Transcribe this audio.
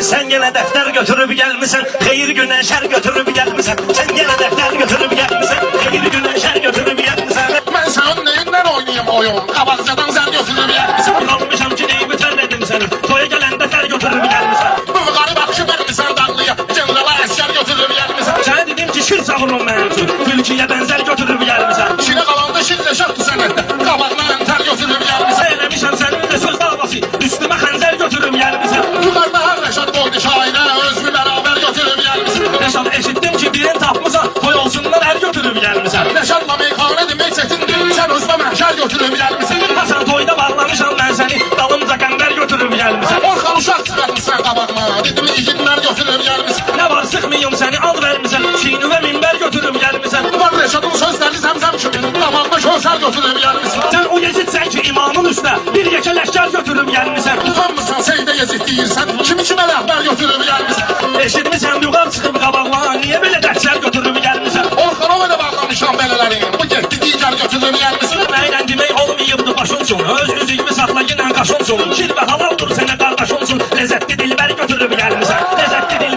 Sen gene defter götürüp gelmişsin Hayır güne şer götürüp gelmişsin Sen gene defter götürüp gelmişsin Hayır güne şer götürüp gelmişsin Ben senin neyinden oynayayım oyun? Kabakçadan sen götürür yer misin? Kalmışam ki neyi biterledim seni Toya gelen defter götürüp gelmişsin Bu garip akışı vermişsen dağlıya. Generala esker götürür yer misin? Sana dedim ki şir savurum mevzu Fülkiye benzer götürüp gelmişsin götürüp gelmişsin Reşatla meyhane demek çetindir. Sen özme mehşer götürür yer misin? Hasan toyda bağlamışam ben seni Dalımca qəmbər götürüb gəlmişəm Orkan uşaq çıxartmışsan qabağıma. Dedim igidlər götürür yer misin? Nə var sıxmayım səni al vermisən Çiynüvə minbər götürüb gəlmisən Var reşatın sözleri zemzem kimi. Damağına şöser götürür yer misin? Sən o yezidsən ki imamın üstə Bir yekə ləşkər götürüb gəlmişsən Utanmırsan seyde yezid deyirsən. Kimi kimə rəhbər götürür yer misin? Eşitmisən yuqar çıxıb qabağıma Niyə belə dərslər götürüb olsun Öz üzüyümü saklayın ankaş olsun. Şirve hava otur sene kardeş olsun. Lezzetli dilber götürür bilermisən Lezzetli dilber